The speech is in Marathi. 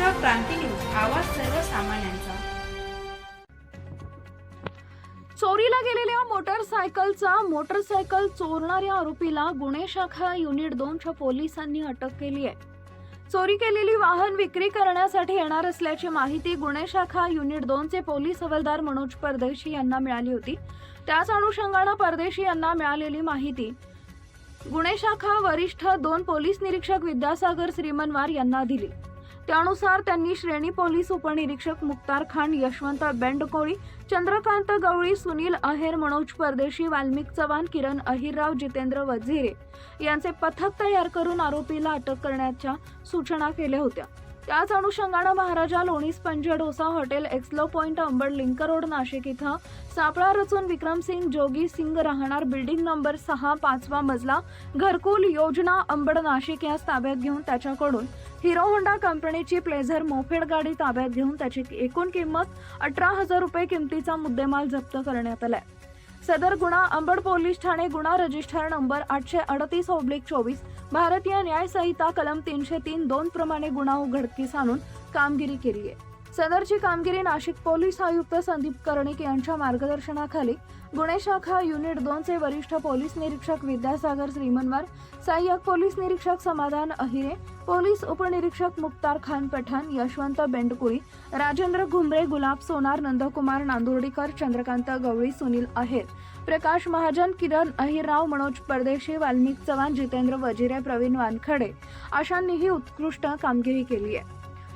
महाराष्ट्र क्रांती न्यूज आवाज सर्वसामान्यांचा. चोरीला गेलेल्या मोटरसायकलचा मोटरसायकल चोरणाऱ्या आरोपीला गुन्हे शाखा युनिट दोनच्या पोलिसांनी अटक केली आहे. चोरी केलेली वाहन विक्री करण्यासाठी येणार असल्याची माहिती गुन्हे शाखा युनिट दोनचे पोलीस हवालदार मनोज परदेशी यांना मिळाली होती. त्याच अनुषंगानं परदेशी यांना मिळालेली माहिती गुन्हे शाखा वरिष्ठ दोन पोलीस निरीक्षक विद्यासागर श्रीमनवार यांना दिली. त्यानुसार त्यांनी श्रेणी पोलीस उपनिरीक्षक मुक्तार खान यशवंत बेंडकोळी चंद्रकांत गवळी सुनील अहेर मनोज परदेशी वाल्मिक चव्हाण किरण अहिरराव जितेंद्र वझिरे यांचे पथक तयार करून आरोपीला अटक करण्याच्या सूचना केल्या होत्या. त्याच अनुषंगानं महाराजा लोणीस पंजे dosa hotel एक्सलो point Ambad link road Nashik इथं सापळा रचून विक्रमसिंग जोगी सिंग राहणार बिल्डिंग नंबर सहा पाचवा मजला घरकुल योजना अंबड नाशिक यास ताब्यात घेऊन त्याच्याकडून. हिरो होंडा कंपनीची प्लेझर मोफेड गाडी ताब्यात घेऊन त्याची एकूण किंमत अठरा हजार रुपये किमतीचा मुद्देमाल जप्त करण्यात आलाय. सदर गुन्हा अंबड पोलीस ठाणे गुन्हा रजिस्टर नंबर आठशे अडतीस ऑब्लिक चोवीस भारतीय न्याय संहिता कलम तीनशे तीन दोन प्रमाणे गुन्हा उघडकीस आणून कामगिरी केली आहे. सदरची कामगिरी नाशिक पोलीस आयुक्त संदीप कर्णिक यांच्या मार्गदर्शनाखाली गुन्हे शाखा युनिट दोनचे वरिष्ठ पोलीस निरीक्षक विद्यासागर श्रीमनवार सहाय्यक पोलीस निरीक्षक समाधान अहिरे पोलीस उपनिरीक्षक मुक्तार खान पठाण यशवंत बेंडकुळी राजेंद्र घुमरे गुलाब सोनार नंदकुमार नांदुर्डीकर चंद्रकांत गवळी सुनील अहेर प्रकाश महाजन किरण अहिरराव मनोज परदेशी वाल्मिक चव्हाण जितेंद्र वजिरे प्रवीण वानखडे अशांनीही उत्कृष्ट कामगिरी केली आहे.